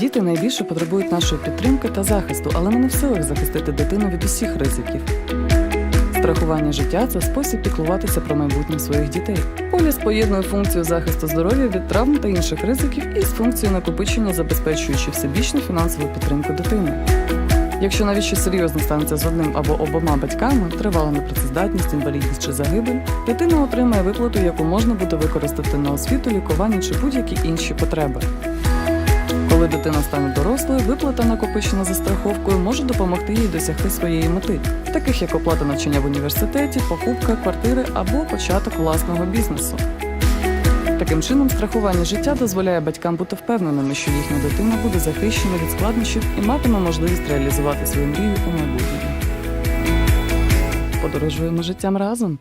Діти найбільше потребують нашої підтримки та захисту, але ми не в силах захистити дитину від усіх ризиків. Страхування життя це спосіб піклуватися про майбутнє своїх дітей. Поліс поєднує функцію захисту здоров'я від травм та інших ризиків із функцією накопичення, забезпечуючи всебічну фінансову підтримку дитини. Якщо навіть щось серйозно станеться з одним або обома батьками, тривала непрацездатність, інвалідність чи загибель, дитина отримає виплату, яку можна буде використати на освіту, лікування чи будь-які інші потреби. Коли дитина стане дорослою, виплата, накопичена за страховкою, може допомогти їй досягти своєї мети, таких як оплата навчання в університеті, покупка квартири або початок власного бізнесу. Таким чином, страхування життя дозволяє батькам бути впевненими, що їхня дитина буде захищена від складнощів і матиме можливість реалізувати свою мрію у майбутньому. Подорожуємо життям разом.